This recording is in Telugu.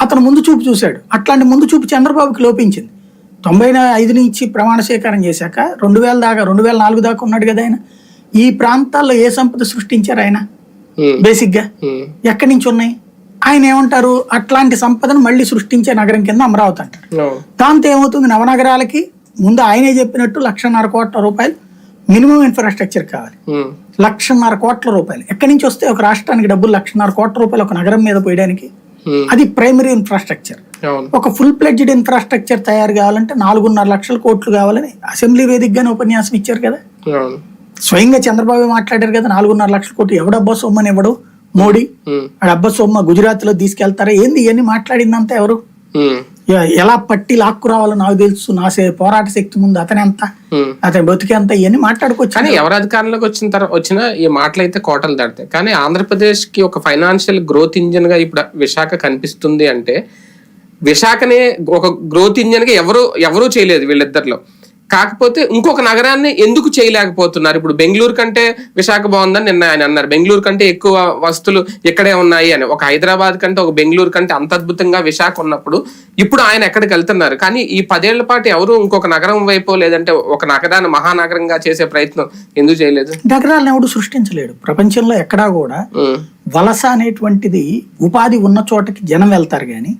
అతను ముందు చూపు చూశాడు. అట్లాంటి ముందు చూపు చంద్రబాబుకి లోపించింది. తొంభై ఐదు నుంచి ప్రమాణ స్వీకారం చేశాక రెండు వేల దాకా రెండు వేల నాలుగు దాకా ఉన్నాడు కదా ఆయన. ఈ ప్రాంతాల్లో ఏ సంపద సృష్టించారు ఆయన? ఉమ్, బేసిక్గా ఉమ్, ఎక్కడి నుంచి ఉన్నాయి? ఆయన ఏమంటారు? అట్లాంటి సంపదను మళ్ళీ సృష్టించే నగరం కింద అమరావతి అంటారు. దాంతో ఏమవుతుంది? నవనగరాలకి ముందు ఆయనే చెప్పినట్టు లక్షన్నర కోట్ల రూపాయలు మినిమం ఇన్ఫ్రాస్ట్రక్చర్ కావాలి. లక్షన్నర కోట్ల రూపాయలు. ఎక్కడి నుంచి వస్తే ఒక రాష్ట్రానికి డబ్బులు లక్షన్నర కోట్ల రూపాయలు ఒక నగరం మీద పోయడానికి అది ప్రైమరీ ఇన్ఫ్రాస్ట్రక్చర్ ఒక ఫుల్ ప్లెడ్జ్డ్ ఇన్ఫ్రాస్ట్రక్చర్ తయారు కావాలంటే నాలుగున్నర లక్షల కోట్లు కావాలని అసెంబ్లీ వేదికగానే ఉపన్యాసం ఇచ్చారు కదా? స్వయంగా చంద్రబాబు మాట్లాడారు కదా నాలుగున్నర లక్షల కోట్లు. ఎవడబ్బా సొమ్మని ఎవడు? మోడీ. ఆ డబ్బా సొమ్మ గుజరాత్లో తీసుకెళ్తారా? ఏంది ఇవన్నీ మాట్లాడిందంతా ఎవరు? ఎ- ఎలా పట్టి లాక్కురావాలో నాకు తెలుసు. నా పోరాట శక్తి ముందు అతని ఎంత. అతని బతికేంత ఇవన్నీ మాట్లాడుకోవచ్చు. కానీ ఎవరు అధికారంలోకి వచ్చిన తర్వాత వచ్చినా ఈ మాటలు అయితే కోటలు దాడతాయి కానీ ఆంధ్రప్రదేశ్కి ఒక ఫైనాన్షియల్ గ్రోత్ ఇంజిన్గా ఇప్పుడు విశాఖ కనిపిస్తుంది అంటే విశాఖనే ఒక గ్రోత్ ఇంజిన్గా ఎవరు ఎవరూ చేయలేదు వీళ్ళిద్దరిలో. కాకపోతే ఇంకొక నగరాన్ని ఎందుకు చేయలేకపోతున్నారు? ఇప్పుడు బెంగళూరు కంటే విశాఖ బాగుందని నిన్న ఆయన అన్నారు. బెంగళూరు కంటే ఎక్కువ వస్తువులు ఇక్కడే ఉన్నాయి అని. ఒక హైదరాబాద్ కంటే ఒక బెంగళూరు కంటే అంత అద్భుతంగా విశాఖ ఉన్నప్పుడు ఇప్పుడు ఆయన ఎక్కడికి వెళ్తున్నారు? కానీ ఈ పదేళ్ళ పాటు ఎవరు ఇంకొక నగరం వైపు లేదంటే ఒక నగరాన్ని మహానగరంగా చేసే ప్రయత్నం ఎందుకు చేయలేదు? నగరాలను ఎవడు సృష్టించలేడు. ప్రపంచంలో ఎక్కడా కూడా వలస అనేటువంటిది ఉపాధి ఉన్న చోటకి జనం వెళ్తారు కానీ.